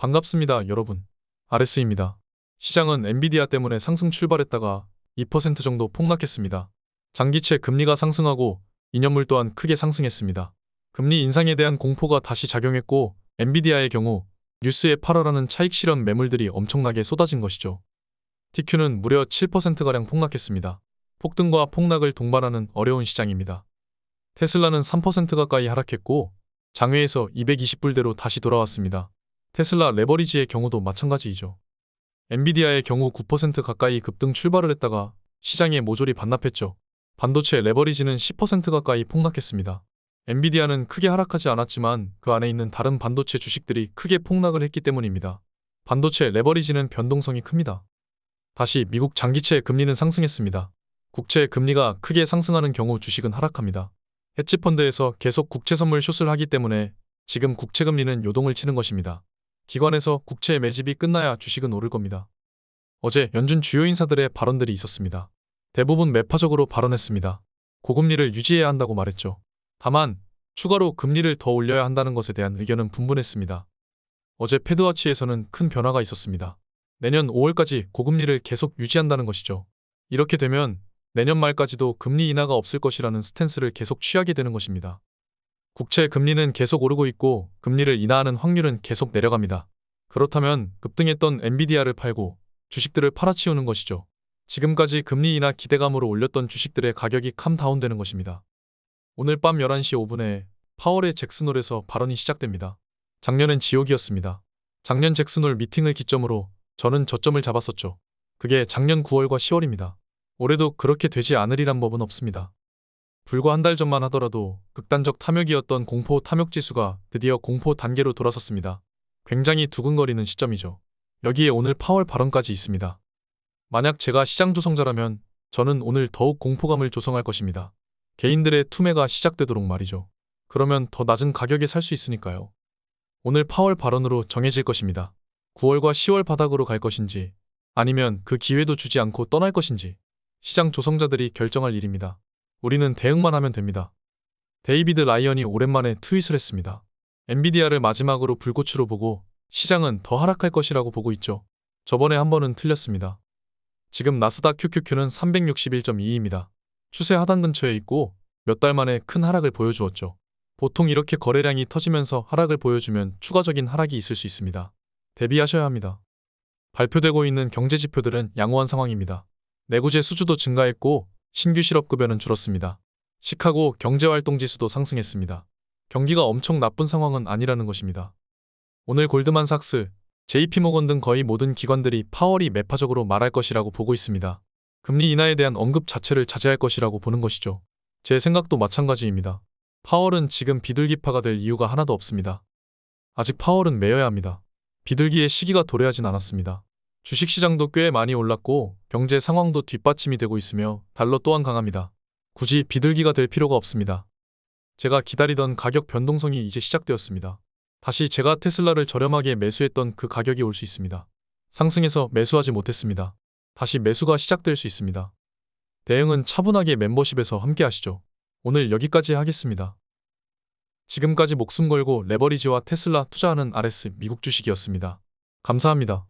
반갑습니다, 여러분. RS입니다. 시장은 엔비디아 때문에 상승 출발했다가 2% 정도 폭락했습니다. 장기채 금리가 상승하고 인연물 또한 크게 상승했습니다. 금리 인상에 대한 공포가 다시 작용했고 엔비디아의 경우 뉴스에 팔아라는 차익 실현 매물들이 엄청나게 쏟아진 것이죠. TQ는 무려 7%가량 폭락했습니다. 폭등과 폭락을 동반하는 어려운 시장입니다. 테슬라는 3% 가까이 하락했고 장외에서 220불대로 다시 돌아왔습니다. 테슬라 레버리지의 경우도 마찬가지이죠. 엔비디아의 경우 9% 가까이 급등 출발을 했다가 시장에 모조리 반납했죠. 반도체 레버리지는 10% 가까이 폭락했습니다. 엔비디아는 크게 하락하지 않았지만 그 안에 있는 다른 반도체 주식들이 크게 폭락을 했기 때문입니다. 반도체 레버리지는 변동성이 큽니다. 다시 미국 장기채 금리는 상승했습니다. 국채 금리가 크게 상승하는 경우 주식은 하락합니다. 헤지펀드에서 계속 국채 선물 숏을 하기 때문에 지금 국채 금리는 요동을 치는 것입니다. 기관에서 국채 매집이 끝나야 주식은 오를 겁니다. 어제 연준 주요 인사들의 발언들이 있었습니다. 대부분 매파적으로 발언했습니다. 고금리를 유지해야 한다고 말했죠. 다만 추가로 금리를 더 올려야 한다는 것에 대한 의견은 분분했습니다. 어제 패드와치에서는 큰 변화가 있었습니다. 내년 5월까지 고금리를 계속 유지한다는 것이죠. 이렇게 되면 내년 말까지도 금리 인하가 없을 것이라는 스탠스를 계속 취하게 되는 것입니다. 국채 금리는 계속 오르고 있고 금리를 인하하는 확률은 계속 내려갑니다. 그렇다면 급등했던 엔비디아를 팔고 주식들을 팔아치우는 것이죠. 지금까지 금리 인하 기대감으로 올렸던 주식들의 가격이 캄다운되는 것입니다. 오늘 밤 11시 5분에 파월의 잭슨홀에서 발언이 시작됩니다. 작년엔 지옥이었습니다. 작년 잭슨홀 미팅을 기점으로 저는 저점을 잡았었죠. 그게 작년 9월과 10월입니다. 올해도 그렇게 되지 않으리란 법은 없습니다. 불과 한 달 전만 하더라도 극단적 탐욕이었던 공포 탐욕 지수가 드디어 공포 단계로 돌아섰습니다. 굉장히 두근거리는 시점이죠. 여기에 오늘 파월 발언까지 있습니다. 만약 제가 시장 조성자라면 저는 오늘 더욱 공포감을 조성할 것입니다. 개인들의 투매가 시작되도록 말이죠. 그러면 더 낮은 가격에 살 수 있으니까요. 오늘 파월 발언으로 정해질 것입니다. 9월과 10월 바닥으로 갈 것인지 아니면 그 기회도 주지 않고 떠날 것인지 시장 조성자들이 결정할 일입니다. 우리는 대응만 하면 됩니다. 데이비드 라이언이 오랜만에 트윗을 했습니다. 엔비디아를 마지막으로 불꽃으로 보고 시장은 더 하락할 것이라고 보고 있죠. 저번에 한 번은 틀렸습니다. 지금 나스닥 QQQ는 361.2입니다. 추세 하단 근처에 있고 몇 달 만에 큰 하락을 보여주었죠. 보통 이렇게 거래량이 터지면서 하락을 보여주면 추가적인 하락이 있을 수 있습니다. 대비하셔야 합니다. 발표되고 있는 경제 지표들은 양호한 상황입니다. 내구재 수주도 증가했고 신규 실업급여는 줄었습니다. 시카고 경제활동지수도 상승했습니다. 경기가 엄청 나쁜 상황은 아니라는 것입니다. 오늘 골드만삭스, JP모건 등 거의 모든 기관들이 파월이 매파적으로 말할 것이라고 보고 있습니다. 금리 인하에 대한 언급 자체를 자제할 것이라고 보는 것이죠. 제 생각도 마찬가지입니다. 파월은 지금 비둘기파가 될 이유가 하나도 없습니다. 아직 파월은 매여야 합니다. 비둘기의 시기가 도래하진 않았습니다. 주식시장도 꽤 많이 올랐고 경제 상황도 뒷받침이 되고 있으며 달러 또한 강합니다. 굳이 비둘기가 될 필요가 없습니다. 제가 기다리던 가격 변동성이 이제 시작되었습니다. 다시 제가 테슬라를 저렴하게 매수했던 그 가격이 올 수 있습니다. 상승해서 매수하지 못했습니다. 다시 매수가 시작될 수 있습니다. 대응은 차분하게 멤버십에서 함께 하시죠. 오늘 여기까지 하겠습니다. 지금까지 목숨 걸고 레버리지와 테슬라 투자하는 RS 미국 주식이었습니다. 감사합니다.